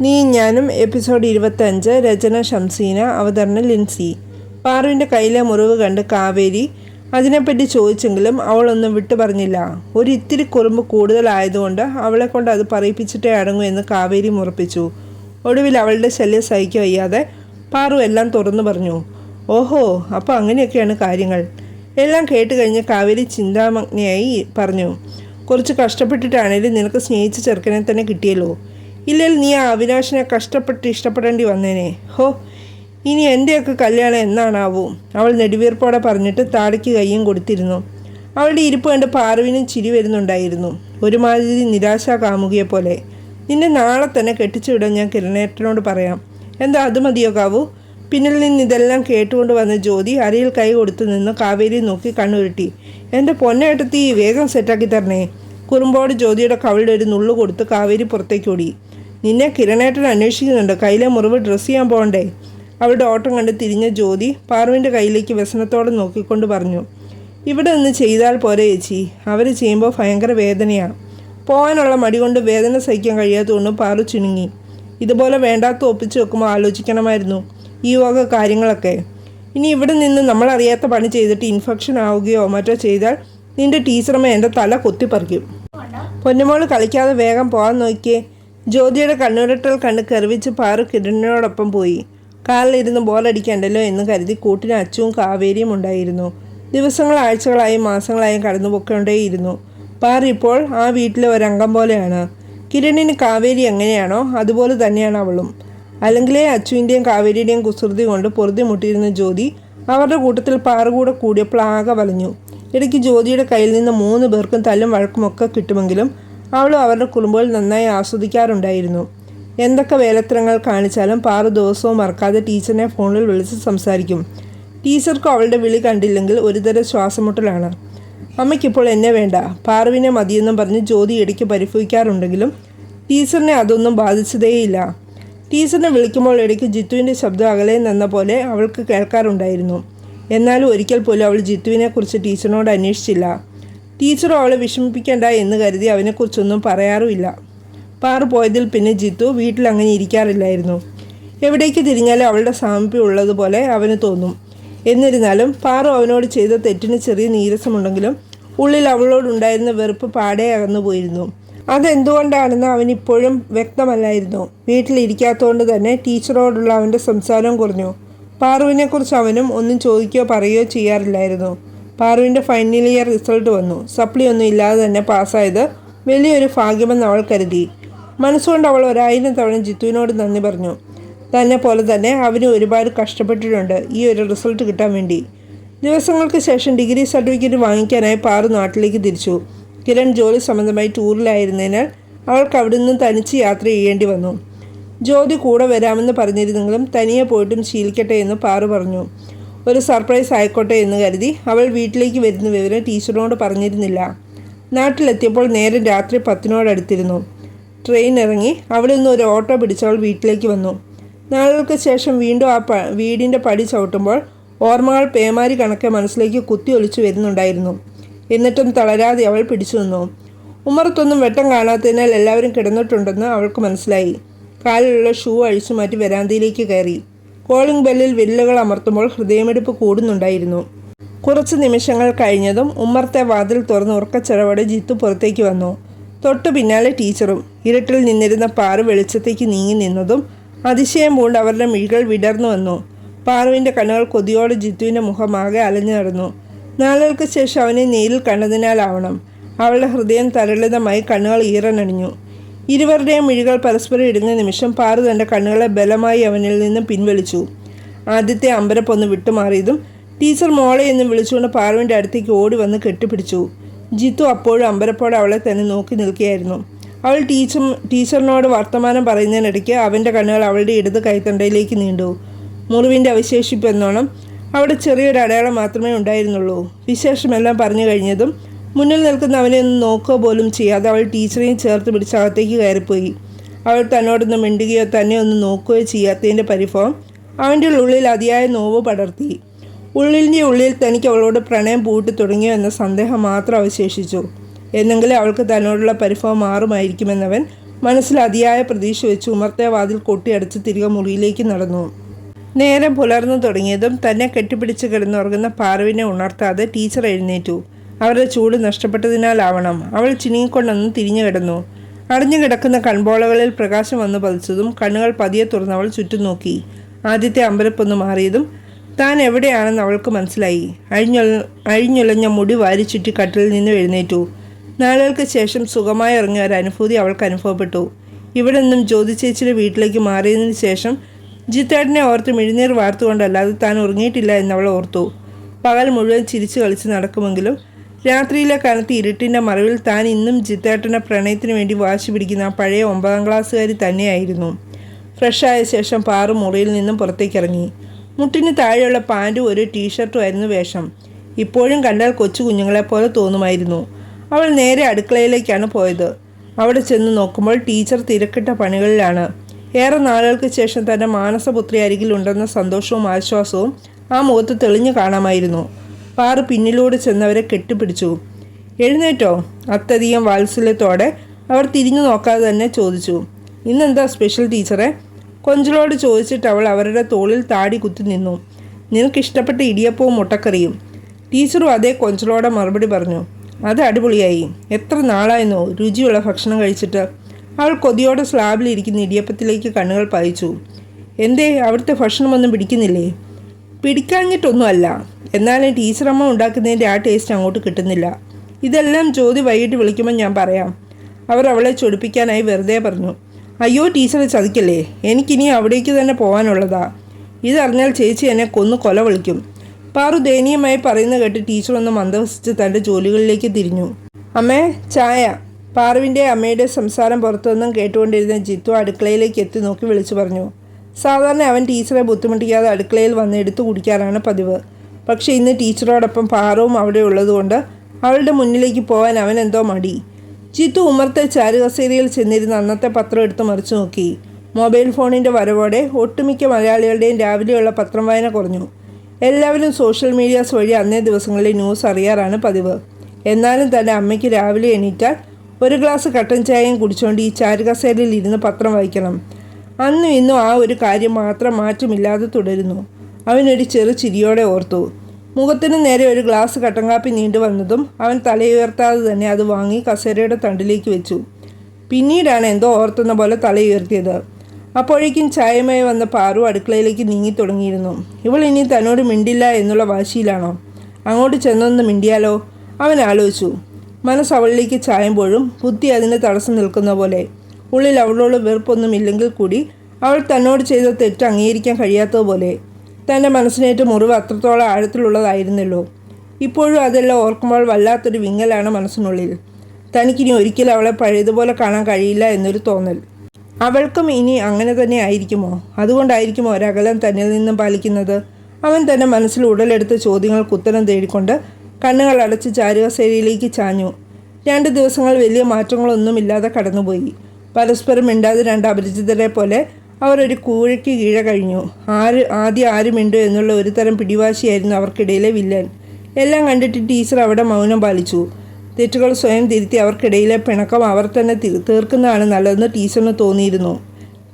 നീ ഞാനും എപ്പിസോഡ് ഇരുപത്തഞ്ച് രചന ഷംസീന അവതരണ ലിൻസി. പാറുവിന്റെ കയ്യിലെ മുറിവ് കണ്ട് കാവേരി അതിനെപ്പറ്റി ചോദിച്ചെങ്കിലും അവളൊന്നും വിട്ടു പറഞ്ഞില്ല. ഒരു ഇത്തിരി കുറുമ്പ് കൂടുതലായതുകൊണ്ട് അവളെ കൊണ്ട് അത് പറയിപ്പിച്ചിട്ടേ അടങ്ങൂ എന്ന് കാവേരി മുറപ്പിച്ചു. ഒടുവിൽ അവളുടെ ശല്യം സഹിക്കാൻ വയ്യാതെ പാറു എല്ലാം തുറന്നു പറഞ്ഞു. ഓഹോ അപ്പോൾ അങ്ങനെയൊക്കെയാണ് കാര്യങ്ങൾ. എല്ലാം കേട്ട് കഴിഞ്ഞ് കാവേരി ചിന്താമഗ്നയായി പറഞ്ഞു. കുറച്ച് കഷ്ടപ്പെട്ടിട്ടാണേലും നിനക്ക് സ്നേഹിച്ച ചെറുക്കനെ തന്നെ കിട്ടിയല്ലോ. ഇല്ലെങ്കിൽ നീ ആ അവിനാശിനെ കഷ്ടപ്പെട്ട് ഇഷ്ടപ്പെടേണ്ടി വന്നേനെ. ഹോ ഇനി എന്റെയൊക്കെ കല്യാണം എന്നാണാവൂ? അവൾ നെടുവീർപ്പോടെ പറഞ്ഞിട്ട് താടിക്ക് കയ്യും കൊടുത്തിരുന്നു. അവളുടെ ഇരിപ്പ് കണ്ട് പാറുവിനും ചിരി വരുന്നുണ്ടായിരുന്നു. ഒരുമാതിരി നിരാശാ കാമുകിയെ പോലെ. നിന്നെ നാളെ തന്നെ കെട്ടിച്ചു വിടാൻ ഞാൻ കിരണേട്ടനോട് പറയാം. എന്താ അത് മതിയോ കാവു? പിന്നിൽ നിന്ന് ഇതെല്ലാം കേട്ടുകൊണ്ട് വന്ന ജ്യോതി അരയിൽ കൈ കൊടുത്തു നിന്ന് കാവേരി നോക്കി കണ്ണുരുട്ടി. എന്റെ പൊന്നേട്ടത്തി വേഗം സെറ്റാക്കി തരണേ. കുറുമ്പോട് ജ്യോതിയുടെ കവിളുടെ ഒരു നുള്ളു കൊടുത്ത് കാവേരി പുറത്തേക്ക് ഓടി. നിന്നെ കിരണേട്ടൻ അന്വേഷിക്കുന്നുണ്ട്. കയ്യിലെ മുറിവ് ഡ്രസ്സ് ചെയ്യാൻ പോകണ്ടേ? അവളുടെ ഓട്ടം കണ്ട് തിരിഞ്ഞ ജ്യോതി പാർവിന്റെ കയ്യിലേക്ക് വ്യസനത്തോടെ നോക്കിക്കൊണ്ട് പറഞ്ഞു. ഇവിടെ നിന്ന് ചെയ്താൽ പോരെ ചേച്ചി. അവർ ചെയ്യുമ്പോൾ ഭയങ്കര വേദനയാണ് പോകാനുള്ള മടി കൊണ്ട് വേദന സഹിക്കാൻ കഴിയാത്തതുകൊണ്ട് പാറു ചുണുങ്ങി. ഇതുപോലെ വേണ്ടാത്ത ഒപ്പിച്ച് വെക്കുമ്പോൾ ആലോചിക്കണമായിരുന്നു ഈ വക കാര്യങ്ങളൊക്കെ. ഇനി ഇവിടെ നിന്ന് നമ്മളറിയാത്ത പണി ചെയ്തിട്ട് ഇൻഫെക്ഷൻ ആവുകയോ മറ്റോ ചെയ്താൽ നിന്റെ ടീച്ചറമ്മ എന്റെ തല കൊത്തിപ്പറിക്കും. പൊന്നുമോൾ കളിക്കാതെ വേഗം പോകാൻ നോക്കിയേ. ജ്യോതിയുടെ കണ്ണുരട്ടൽ കണ്ണ് കെറിവിച്ച് പാറു കിരണിനോടൊപ്പം പോയി. കാറിലിരുന്ന് ബോറടിക്കണ്ടല്ലോ എന്ന് കരുതി കൂട്ടിന് അച്ചുവും കാവേരിയും ഉണ്ടായിരുന്നു. ദിവസങ്ങൾ ആഴ്ചകളായും മാസങ്ങളായും കടന്നുപോയിക്കൊണ്ടേയിരുന്നു. പാറ ഇപ്പോൾ ആ വീട്ടിലെ ഒരംഗം പോലെയാണ്. കിരണിന് കാവേരി എങ്ങനെയാണോ അതുപോലെ തന്നെയാണ് അവളും. അല്ലെങ്കിലേ അച്ചുവിന്റെയും കാവേരിയുടെയും കുസൃതി കൊണ്ട് പൊറുതി മുട്ടിയിരുന്ന ജ്യോതി അവരുടെ കൂട്ടത്തിൽ പാറ കൂടെ കൂടിയപ്പോൾ ആകെ വലഞ്ഞു. ഇടയ്ക്ക് ജ്യോതിയുടെ കയ്യിൽ നിന്ന് മൂന്ന് പേർക്കും തല്ലും വഴക്കുമൊക്കെ കിട്ടുമെങ്കിലും അവളും അവരുടെ കുറുമ്പുകൾ നന്നായി ആസ്വദിക്കാറുണ്ടായിരുന്നു. എന്തൊക്കെ വേലത്തരങ്ങൾ കാണിച്ചാലും പാറു ദിവസവും മറക്കാതെ ടീച്ചറിനെ ഫോണിൽ വിളിച്ച് സംസാരിക്കും. ടീച്ചർക്കും അവളുടെ വിളി കണ്ടില്ലെങ്കിൽ ഒരുതരം ശ്വാസമുട്ടലാണ്. അമ്മയ്ക്കിപ്പോൾ എന്നെ വേണ്ട. പാറുവിനെ മതിയെന്നും പറഞ്ഞ് ജ്യോതി ഇടയ്ക്ക് പരിഭവിക്കാറുണ്ടെങ്കിലും ടീച്ചറിനെ അതൊന്നും ബാധിച്ചതേയില്ല. ടീച്ചറിനെ വിളിക്കുമ്പോൾ ഇടയ്ക്ക് ജിത്തുവിന്റെ ശബ്ദം അകലെ നിന്ന പോലെ അവൾക്ക് കേൾക്കാറുണ്ടായിരുന്നു. എന്നാലും ഒരിക്കൽ പോലും അവൾ ജിത്തുവിനെക്കുറിച്ച് ടീച്ചറിനോട് അന്വേഷിച്ചില്ല. ടീച്ചറും അവളെ വിഷമിപ്പിക്കേണ്ട എന്ന് കരുതി അവനെക്കുറിച്ചൊന്നും പറയാറുമില്ല. പാറു പോയതിൽ പിന്നെ ജിത്തു വീട്ടിൽ അങ്ങനെ ഇരിക്കാറില്ലായിരുന്നു. എവിടേക്ക് തിരിഞ്ഞാലും അവളുടെ സാമീപ്യം ഉള്ളതുപോലെ അവന് തോന്നും. എന്നിരുന്നാലും പാറു അവനോട് ചെയ്ത തെറ്റിന് ചെറിയ നീരസമുണ്ടെങ്കിലും ഉള്ളിൽ അവളോടുണ്ടായിരുന്ന വെറുപ്പ് പാടെ അകന്നു പോയിരുന്നു. അതെന്തുകൊണ്ടാണെന്ന് അവനിപ്പോഴും വ്യക്തമല്ലായിരുന്നു. വീട്ടിലിരിക്കാത്തതുകൊണ്ട് തന്നെ ടീച്ചറോടുള്ള അവന്റെ സംസാരം കുറഞ്ഞു. പാറുവിനെക്കുറിച്ച് അവനും ഒന്നും ചോദിക്കുകയോ പറയുകയോ ചെയ്യാറില്ലായിരുന്നു. പാറുവിന്റെ ഫൈനൽ ഇയർ റിസൾട്ട് വന്നു. സപ്ലി ഒന്നും ഇല്ലാതെ തന്നെ പാസ്സായത് വലിയൊരു ഭാഗ്യമെന്ന് അവൾ കരുതി. മനസ്സുകൊണ്ട് അവൾ ഒരായിരം തവണ ജിത്തുവിനോട് നന്ദി പറഞ്ഞു. തന്നെ പോലെ തന്നെ അവന് ഒരുപാട് കഷ്ടപ്പെട്ടിട്ടുണ്ട് ഈ ഒരു റിസൾട്ട് കിട്ടാൻ വേണ്ടി. ദിവസങ്ങൾക്ക് ശേഷം ഡിഗ്രി സർട്ടിഫിക്കറ്റ് വാങ്ങിക്കാനായി പാറു നാട്ടിലേക്ക് തിരിച്ചു. കിരൺ ജോലി സംബന്ധമായി ടൂറിലായിരുന്നതിനാൽ അവൾക്ക് അവിടെ നിന്ന് തനിച്ച് യാത്ര ചെയ്യേണ്ടി വന്നു. ജ്യോതി കൂടെ വരാമെന്ന് പറഞ്ഞിരുന്നെങ്കിലും തനിയെ പോയിട്ടും ശീലിക്കട്ടെ എന്ന് പാറു പറഞ്ഞു. ഒരു സർപ്രൈസ് ആയിക്കോട്ടെ എന്ന് കരുതി അവൾ വീട്ടിലേക്ക് വരുന്ന വിവരം ടീച്ചറിനോട് പറഞ്ഞിരുന്നില്ല. നാട്ടിലെത്തിയപ്പോൾ നേരം രാത്രി പത്തിനോടടുത്തിരുന്നു. ട്രെയിൻ ഇറങ്ങി അവിടെ നിന്ന് ഒരു ഓട്ടോ പിടിച്ച് അവൾ വീട്ടിലേക്ക് വന്നു. നാളുകൾക്ക് ശേഷം വീണ്ടും ആ പ വീടിന്റെ പടി ചവിട്ടുമ്പോൾ ഓർമ്മകൾ പേമാരി കണക്കെ മനസ്സിലേക്ക് കുത്തി ഒലിച്ചു വരുന്നുണ്ടായിരുന്നു. എന്നിട്ടും തളരാതെ അവൾ പിടിച്ചു നിന്നു. ഉമ്മറത്തൊന്നും വെട്ടം കാണാത്തതിനാൽ എല്ലാവരും കിടന്നിട്ടുണ്ടെന്ന് അവൾക്ക് മനസ്സിലായി. കാലിലുള്ള ഷൂ അഴിച്ചു മാറ്റി വരാന്തയിലേക്ക് കയറി. കോളിംഗ് ബെല്ലിൽ വില്ലുകൾ അമർത്തുമ്പോൾ ഹൃദയമിടിപ്പ് കൂടുന്നുണ്ടായിരുന്നു. കുറച്ച് നിമിഷങ്ങൾ കഴിഞ്ഞതും ഉമ്മർത്തെ വാതിൽ തുറന്ന് ഉറക്കച്ചെറവോടെ ജിത്തു പുറത്തേക്ക് വന്നു. തൊട്ടു പിന്നാലെ ടീച്ചറും ഇരട്ടിൽ നിന്നിരുന്ന പാറു വെളിച്ചത്തേക്ക് നീങ്ങി നിന്നതും അതിശയം പൂണ്ട് അവരുടെ മിഴികൾ വിടർന്നു വന്നു. പാറുവിന്റെ കണ്ണുകൾ കൊതിയോടെ ജിത്തുവിന്റെ മുഖമാകെ അലഞ്ഞു നടന്നു. നാളുകൾക്ക് ശേഷം അവനെ നേരിൽ കണ്ടതിനാലാവണം. അവളുടെ ഹൃദയം തരളിതമായി കണ്ണുകൾ ഈറനണിഞ്ഞു. ഇരുവരുടെയും മിഴികൾ പരസ്പരം ഇടുന്ന നിമിഷം പാറു തന്റെ കണ്ണുകളെ ബലമായി അവനിൽ നിന്നും പിൻവലിച്ചു. ആദ്യത്തെ അമ്പരപ്പൊന്ന് വിട്ടുമാറിയതും ടീച്ചർ മോളെ എന്ന് വിളിച്ചുകൊണ്ട് പാറുവിന്റെ അടുത്തേക്ക് ഓടി വന്ന് കെട്ടിപ്പിടിച്ചു. ജിത്തു അപ്പോഴും അമ്പരപ്പോടെ അവളെ തന്നെ നോക്കി നിൽക്കുകയായിരുന്നു. അവൾ ടീച്ചർ ടീച്ചറിനോട് വർത്തമാനം പറയുന്നതിനിടയ്ക്ക് അവന്റെ കണ്ണുകൾ അവളുടെ ഇടത് കൈത്തണ്ടയിലേക്ക് നീണ്ടു. മുറിവിന്റെ അവശേഷിപ്പ് എന്നോണം അവിടെ ചെറിയൊരു അടയാളം മാത്രമേ ഉണ്ടായിരുന്നുള്ളൂ. വിശേഷമെല്ലാം പറഞ്ഞു കഴിഞ്ഞതും മുന്നിൽ നിൽക്കുന്ന അവനെ ഒന്ന് നോക്കുക പോലും ചെയ്യാതെ അവൾ ടീച്ചറെയും ചേർത്ത് പിടിച്ച് അകത്തേക്ക് കയറിപ്പോയി. അവൾ തന്നോടൊന്ന് മിണ്ടുകയോ തന്നെ ഒന്ന് നോക്കുകയോ ചെയ്യാത്തതിന്റെ പരിഭവം അവന്റെ ഉള്ളിൽ അതിയായ നോവ് പടർത്തി. ഉള്ളിന്റെ ഉള്ളിൽ തനിക്ക് അവളോട് പ്രണയം പൂട്ടി തുടങ്ങിയോ എന്ന സന്ദേഹം മാത്രം അവശേഷിച്ചു. എന്നെങ്കിലും അവൾക്ക് തന്നോടുള്ള പരിഭവം മാറുമായിരിക്കുമെന്നവൻ മനസ്സിൽ അതിയായ പ്രതീക്ഷ വെച്ച് ഉമർത്തെ വാതിൽ കൊട്ടിയടച്ച് തിരികെ മുറിയിലേക്ക് നടന്നു. നേരം പുലർന്നു തുടങ്ങിയതും തന്നെ കെട്ടിപ്പിടിച്ച് കിടന്നുറങ്ങുന്ന പാർവിനെ ഉണർത്താതെ ടീച്ചർ എഴുന്നേറ്റു. അവരുടെ ചൂട് നഷ്ടപ്പെട്ടതിനാലാവണം. അവൾ ചിനിങ്ങിക്കൊണ്ടൊന്ന് തിരിഞ്ഞു കിടന്നു. അടഞ്ഞു കിടക്കുന്ന കൺപോളകളിൽ പ്രകാശം വന്നു പതിച്ചതും കണ്ണുകൾ പതിയെ തുറന്ന് അവൾ ചുറ്റും നോക്കി. ആദ്യത്തെ അമ്പരപ്പൊന്ന് മാറിയതും താൻ എവിടെയാണെന്ന് അവൾക്ക് മനസ്സിലായി. അഴിഞ്ഞൊല അഴിഞ്ഞുലഞ്ഞ മുടി വാരി ചുറ്റി കട്ടിലിൽ നിന്ന് എഴുന്നേറ്റു. നാളുകൾക്ക് ശേഷം സുഖമായി ഇറങ്ങിയ ഒരു അനുഭൂതി അവൾക്ക് അനുഭവപ്പെട്ടു. ഇവിടെ നിന്നും ജ്യോതി ചേച്ചിയുടെ വീട്ടിലേക്ക് മാറിയതിന് ശേഷം ജിത്തേട്ടനെ ഓർത്ത് മിഴിനീർ വാർത്തുകൊണ്ടല്ലാതെ താൻ ഉറങ്ങിയിട്ടില്ല എന്നവൾ ഓർത്തു. പകൽ മുഴുവൻ ചിരിച്ചു കളിച്ച് നടക്കുമെങ്കിലും രാത്രിയിലെ കാലത്ത് ഇരുട്ടിന്റെ മറവിൽ താൻ ഇന്നും ജിത്തേട്ടന്റെ പ്രണയത്തിന് വേണ്ടി വാശി പിടിക്കുന്ന ആ പഴയ ഒമ്പതാം ക്ലാസ്സുകാരി തന്നെയായിരുന്നു. ഫ്രഷായ ശേഷം പാറു മുറിയിൽ നിന്നും പുറത്തേക്കിറങ്ങി. മുട്ടിന് താഴെയുള്ള പാന്റും ഒരു ടീഷർട്ടും ആയിരുന്നു വേഷം. ഇപ്പോഴും കണ്ടാൽ കൊച്ചു കുഞ്ഞുങ്ങളെ പോലെ തോന്നുമായിരുന്നു. അവൾ നേരെ അടുക്കളയിലേക്കാണ് പോയത്. അവിടെ ചെന്ന് നോക്കുമ്പോൾ ടീച്ചർ തിരക്കിട്ട പണികളിലാണ്. ഏറെ നാളുകൾക്ക് ശേഷം തന്റെ മാനസപുത്രി അരികിലുണ്ടെന്ന സന്തോഷവും ആശ്വാസവും ആ മുഖത്ത് തെളിഞ്ഞു കാണാമായിരുന്നു. പാറു പിന്നിലൂടെ ചെന്നവരെ കെട്ടിപ്പിടിച്ചു. എഴുന്നേറ്റോ? അത്യധികം വാത്സല്യത്തോടെ അവർ തിരിഞ്ഞു നോക്കാതെ തന്നെ ചോദിച്ചു. ഇന്നെന്താ സ്പെഷ്യൽ ടീച്ചറെ കൊഞ്ചലോട് ചോദിച്ചിട്ട് അവൾ അവരുടെ തോളിൽ താടി കുത്തി നിന്നു. നിനക്കിഷ്ടപ്പെട്ട ഇടിയപ്പവും മുട്ടക്കറിയും. ടീച്ചറും അതേ കൊഞ്ചലോടെ മറുപടി പറഞ്ഞു. അത് അടിപൊളിയായി. എത്ര നാളായിരുന്നു രുചിയുള്ള ഭക്ഷണം കഴിച്ചിട്ട്. അവൾ കൊതിയോടെ സ്ലാബിലിരിക്കുന്ന ഇടിയപ്പത്തിലേക്ക് കണ്ണുകൾ പായിച്ചു എന്തേ? അവിടുത്തെ ഭക്ഷണമൊന്നും പിടിക്കുന്നില്ലേ? പിടിക്കാഞ്ഞിട്ടൊന്നുമല്ല എന്നാലും ടീച്ചറമ്മ ഉണ്ടാക്കുന്നതിന്റെ ആ ടേസ്റ്റ് അങ്ങോട്ട് കിട്ടുന്നില്ല. ഇതെല്ലാം ജ്യോതി വൈകിട്ട് വിളിക്കുമ്പോൾ ഞാൻ പറയാം. അവർ അവളെ ചൊടിപ്പിക്കാനായി വെറുതെ പറഞ്ഞു. അയ്യോ ടീച്ചറെ ചതിക്കല്ലേ? എനിക്കിനി അവിടേക്ക് തന്നെ പോകാനുള്ളതാ ഇതറിഞ്ഞാൽ ചേച്ചി എന്നെ കൊന്നു കൊല വിളിക്കും. പാറു ദയനീയമായി പറയുന്ന കേട്ട് ടീച്ചർ ഒന്ന് മന്ദവസിച്ച് തന്റെ ജോലികളിലേക്ക് തിരിഞ്ഞു. അമ്മേ ചായ. പാറുവിന്റെ അമ്മയുടെ സംസാരം പുറത്തുനിന്നും കേട്ടുകൊണ്ടിരുന്ന ജിത്തു അടുക്കളയിലേക്ക് എത്തി നോക്കി വിളിച്ചു പറഞ്ഞു. സാധാരണ അവൻ ടീച്ചറെ ബുദ്ധിമുട്ടിക്കാതെ അടുക്കളയിൽ വന്ന് എടുത്തു കുടിക്കാറാണ് പതിവ്. പക്ഷേ ഇന്ന് ടീച്ചറോടൊപ്പം പാറവും അവിടെ ഉള്ളതുകൊണ്ട് അവളുടെ മുന്നിലേക്ക് പോകാൻ അവൻ എന്തോ മടി. ജിത്തു ഉമർത്തെ ചാരുകസേരയിൽ ചെന്നിരുന്ന അന്നത്തെ പത്രം എടുത്ത് മറിച്ചു നോക്കി. മൊബൈൽ ഫോണിന്റെ വരവോടെ ഒട്ടുമിക്ക മലയാളികളുടെയും രാവിലെയുള്ള പത്രം വായന കുറഞ്ഞു. എല്ലാവരും സോഷ്യൽ മീഡിയാസ് വഴി അന്നേ ദിവസങ്ങളിലെ ന്യൂസ് അറിയാറാണ് പതിവ്. എന്നാലും തന്നെ അമ്മയ്ക്ക് രാവിലെ എണീറ്റാൽ ഒരു ഗ്ലാസ് കട്ടൻ ചായയും കുടിച്ചുകൊണ്ട് ഈ ചാരുകസേരയിൽ ഇരുന്ന് പത്രം വായിക്കണം. അന്നും ഇന്നും ആ ഒരു കാര്യം മാത്രം മാറ്റമില്ലാതെ തുടരുന്നു. അവനൊരു ചെറു ചിരിയോടെ ഓർത്തു. മുഖത്തിന് നേരെ ഒരു ഗ്ലാസ് കട്ടൻ കാപ്പി നീണ്ടു വന്നതും അവൻ തലയുയർത്താതെ തന്നെ അത് വാങ്ങി കസേരയുടെ തണ്ടിലേക്ക് വെച്ചു. പിന്നീടാണ് എന്തോ ഓർത്തുന്ന പോലെ തലയുയർത്തിയത് അപ്പോഴേക്കും ചായമായി വന്ന പാറു അടുക്കളയിലേക്ക് നീങ്ങി തുടങ്ങിയിരുന്നു. ഇവൾ ഇനി തന്നോട് മിണ്ടില്ല എന്നുള്ള വാശിയിലാണോ? അങ്ങോട്ട് ചെന്നൊന്ന് മിണ്ടിയാലോ? അവൻ ആലോചിച്ചു. മനസ്സ് അവളിലേക്ക് ചായുമ്പോഴും ബുദ്ധി അതിന് തടസ്സം നിൽക്കുന്ന പോലെ. ഉള്ളിൽ അവളോട് വെറുപ്പൊന്നും ഇല്ലെങ്കിൽ കൂടി അവൾ തന്നോട് ചെയ്ത തെറ്റ് അംഗീകരിക്കാൻ കഴിയാത്തതുപോലെ തന്റെ മനസ്സിനേറ്റ മുറിവ് അത്രത്തോളം ആഴത്തിലുള്ളതായിരുന്നല്ലോ. ഇപ്പോഴും അതെല്ലാം ഓർക്കുമ്പോൾ വല്ലാത്തൊരു വിങ്ങലാണ് മനസ്സിനുള്ളിൽ. തനിക്കിനി ഒരിക്കലും അവളെ പഴയതുപോലെ കാണാൻ കഴിയില്ല എന്നൊരു തോന്നൽ. അവൾക്കും ഇനി അങ്ങനെ തന്നെ ആയിരിക്കുമോ? അതുകൊണ്ടായിരിക്കുമോ ഒരകലം തന്നിൽ നിന്നും പാലിക്കുന്നത്? അവൻ തന്റെ മനസ്സിൽ ഉടലെടുത്ത ചോദ്യങ്ങൾക്ക് ഉത്തരം തേടിക്കൊണ്ട് കണ്ണുകൾ അടച്ച് ചാരുകസേരയിലേക്ക് ചാഞ്ഞു. രണ്ട് ദിവസങ്ങൾ വലിയ മാറ്റങ്ങളൊന്നുമില്ലാതെ കടന്നുപോയി. പരസ്പരം മിണ്ടാതെ രണ്ട് അപരിചിതരെ പോലെ അവർ ഒരു കൂഴയ്ക്ക് കീഴ കഴിഞ്ഞു. ആര് ആദ്യം ആരുമിണ്ടോ മിണ്ടു എന്നുള്ള ഒരു തരം പിടിവാശിയായിരുന്നു അവർക്കിടയിലെ വില്ലൻ. എല്ലാം കണ്ടിട്ട് ടീച്ചർ അവിടെ മൗനം പാലിച്ചു. തെറ്റുകൾ സ്വയം തിരുത്തി അവർക്കിടയിലെ പിണക്കം അവർ തന്നെ തീർക്കുന്നതാണ് നല്ലതെന്ന് ടീച്ചറിന് തോന്നിയിരുന്നു.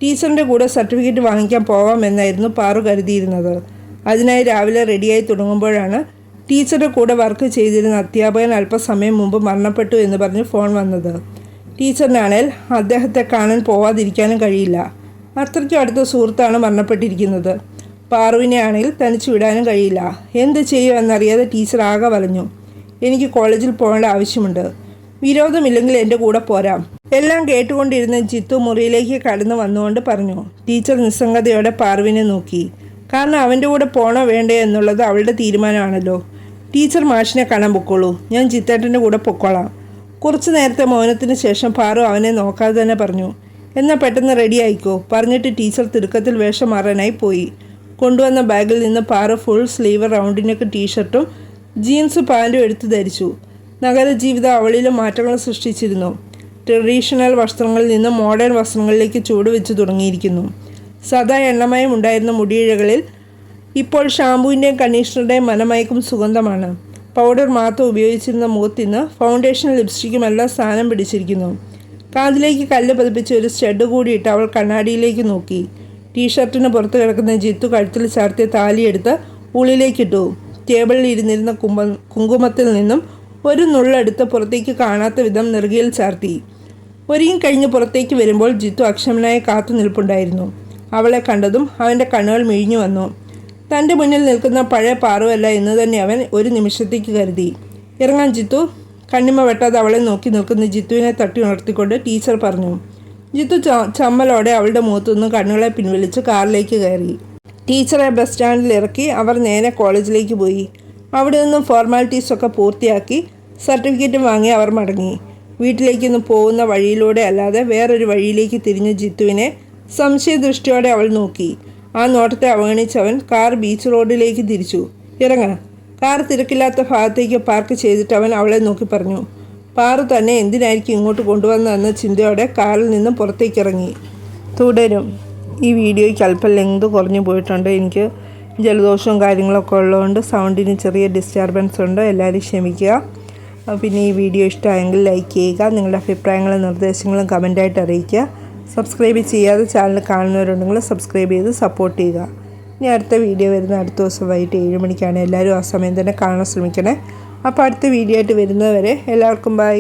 ടീച്ചറിന്റെ കൂടെ സർട്ടിഫിക്കറ്റ് വാങ്ങിക്കാൻ പോവാമെന്നായിരുന്നു പാറു കരുതിയിരുന്നത്. അതിനായി രാവിലെ റെഡിയായി തുടങ്ങുമ്പോഴാണ് ടീച്ചറുടെ കൂടെ വർക്ക് ചെയ്തിരുന്ന അധ്യാപകൻ അല്പസമയം മുമ്പ് മരണപ്പെട്ടു എന്ന് പറഞ്ഞ് ഫോൺ വന്നത്. ടീച്ചറിനാണേൽ അദ്ദേഹത്തെ കാണാൻ പോവാതിരിക്കാനും കഴിയില്ല. അത്രയ്ക്കും അടുത്ത സുഹൃത്താണ് മരണപ്പെട്ടിരിക്കുന്നത്. പാറുവിനെ ആണെങ്കിൽ തനിച്ച് വിടാനും കഴിയില്ല. എന്ത് ചെയ്യുമെന്നറിയാതെ ടീച്ചർ ആകെ വലഞ്ഞു. എനിക്ക് കോളേജിൽ പോകേണ്ട ആവശ്യമുണ്ട്. വിരോധമില്ലെങ്കിൽ എന്റെ കൂടെ പോരാം. എല്ലാം കേട്ടുകൊണ്ടിരുന്ന ജിത്തു മുറിയിലേക്ക് കടന്നു വന്നുകൊണ്ട് പറഞ്ഞു. ടീച്ചർ നിസ്സംഗതയോടെ പാർവിനെ നോക്കി. കാരണം അവന്റെ കൂടെ പോണോ വേണ്ടേ എന്നുള്ളത് അവളുടെ തീരുമാനമാണല്ലോ. ടീച്ചർ മാഷിനെ കാണാൻ പൊക്കോളൂ. ഞാൻ ജിത്തേട്ടന്റെ കൂടെ പൊക്കോളാം. കുറച്ചു നേരത്തെ മൗനത്തിന് ശേഷം പാറു അവനെ നോക്കാതെ തന്നെ പറഞ്ഞു എന്നാൽ പെട്ടെന്ന് റെഡി ആയിക്കോ പറഞ്ഞിട്ട് ടീച്ചർ തിടുക്കത്തിൽ വേഷം മാറാനായി പോയി. കൊണ്ടുവന്ന ബാഗിൽ നിന്ന് പാറു ഫുൾ സ്ലീവ് റൗണ്ടിനൊക്കെ ടീഷർട്ടും ജീൻസ് പാന്റും എടുത്തു ധരിച്ചു. നഗര ജീവിതം അവളിലും മാറ്റങ്ങൾ സൃഷ്ടിച്ചിരുന്നു. ട്രഡീഷണൽ വസ്ത്രങ്ങളിൽ നിന്ന് മോഡേൺ വസ്ത്രങ്ങളിലേക്ക് ചൂട് വെച്ച് തുടങ്ങിയിരിക്കുന്നു. സദാ എണ്ണമയം ഉണ്ടായിരുന്ന മുടിയിഴകളിൽ ഇപ്പോൾ ഷാമ്പുവിന്റെയും കണ്ടീഷണറുടെയും മനമയക്കും സുഗന്ധമാണ്. പൗഡർ മാത്രം ഉപയോഗിച്ചിരുന്ന മുഖത്തിന് ഫൗണ്ടേഷൻ ലിപ്സ്റ്റിക്കും എല്ലാം സ്ഥാനം പിടിച്ചിരിക്കുന്നു. കാതിലേക്ക് കല്ല് പതിപ്പിച്ച് ഒരു സ്റ്റഡ് കൂടിയിട്ട് അവൾ കണ്ണാടിയിലേക്ക് നോക്കി. ടീഷർട്ടിന് പുറത്ത് കിടക്കുന്ന ജിത്തു കഴുത്തിൽ ചാർത്തിയ താലിയെടുത്ത് ഉള്ളിലേക്കിട്ടു ടേബിളിൽ ഇരുന്നിരുന്ന കുമ്പ കുങ്കുമത്തിൽ നിന്നും ഒരു നുള്ളെടുത്ത് പുറത്തേക്ക് കാണാത്ത വിധം നെറുകയിൽ ചാർത്തി. ഒരിയും കഴിഞ്ഞ് പുറത്തേക്ക് വരുമ്പോൾ ജിത്തു അക്ഷമനായ കാത്തു നിൽപ്പുണ്ടായിരുന്നു. അവളെ കണ്ടതും അവന്റെ കണ്ണുകൾ മിഴിഞ്ഞു വന്നു. തന്റെ മുന്നിൽ നിൽക്കുന്ന പഴയ പാറുവല്ല എന്ന് തന്നെ അവൻ ഒരു നിമിഷത്തേക്ക് കരുതി. ഇറങ്ങാൻ ജിത്തു. കണ്ണിമ വെട്ടാതെ അവളെ നോക്കി നിൽക്കുന്ന ജിത്തുവിനെ തട്ടി ഉണർത്തിക്കൊണ്ട് ടീച്ചർ പറഞ്ഞു. ജിത്തു ചമ്മലോടെ അവളുടെ മുഖത്തുനിന്ന് കണ്ണുകളെ പിൻവലിച്ച് കാറിലേക്ക് കയറി. ടീച്ചറെ ബസ് സ്റ്റാൻഡിൽ ഇറക്കി അവർ നേരെ കോളേജിലേക്ക് പോയി. അവിടെ നിന്നും ഫോർമാലിറ്റീസൊക്കെ പൂർത്തിയാക്കി സർട്ടിഫിക്കറ്റ് വാങ്ങി അവർ മടങ്ങി. വീട്ടിലേക്ക് നിന്ന് പോകുന്ന വഴിയിലൂടെ അല്ലാതെ വേറൊരു വഴിയിലേക്ക് തിരിഞ്ഞ ജിത്തുവിനെ സംശയദൃഷ്ടിയോടെ അവൾ നോക്കി. ആ നോട്ടത്തെ അവഗണിച്ചവൻ കാർ ബീച്ച് റോഡിലേക്ക് തിരിച്ചു. ഇറങ്ങണം കാർ തിരക്കില്ലാത്ത ഭാഗത്തേക്ക് പാർക്ക് ചെയ്തിട്ട് അവൻ അവളെ നോക്കി പറഞ്ഞു. പാറു തന്നെ എന്തിനായിരിക്കും ഇങ്ങോട്ട് കൊണ്ടുവന്നതെന്ന ചിന്തയോടെ കാറിൽ നിന്ന് പുറത്തേക്ക് ഇറങ്ങി. തുടരും. ഈ വീഡിയോയ്ക്ക് അല്പം ലെങ്ത് കുറഞ്ഞു പോയിട്ടുണ്ട്. എനിക്ക് ജലദോഷവും കാര്യങ്ങളൊക്കെ ഉള്ളതുകൊണ്ട് സൗണ്ടിന് ചെറിയ ഡിസ്റ്റർബൻസ് ഉണ്ട്. എല്ലാവരും ക്ഷമിക്കുക. പിന്നെ ഈ വീഡിയോ ഇഷ്ടമായെങ്കിൽ ലൈക്ക് ചെയ്യുക. നിങ്ങളുടെ അഭിപ്രായങ്ങളും നിർദ്ദേശങ്ങളും കമന്റായിട്ട് അറിയിക്കുക. സബ്സ്ക്രൈബ് ചെയ്യാതെ ചാനൽ കാണുന്നവരുണ്ടെങ്കിൽ സബ്സ്ക്രൈബ് ചെയ്ത് സപ്പോർട്ട് ചെയ്യുക. ഇനി അടുത്ത വീഡിയോ വരുന്ന അടുത്ത ദിവസം വൈകിട്ട് ഏഴ് മണിക്കാണ്. എല്ലാവരും ആ സമയം തന്നെ കാണാൻ ശ്രമിക്കണേ. അപ്പോൾ അടുത്ത വീഡിയോ ആയിട്ട് വരുന്നവരെ എല്ലാവർക്കും ബൈ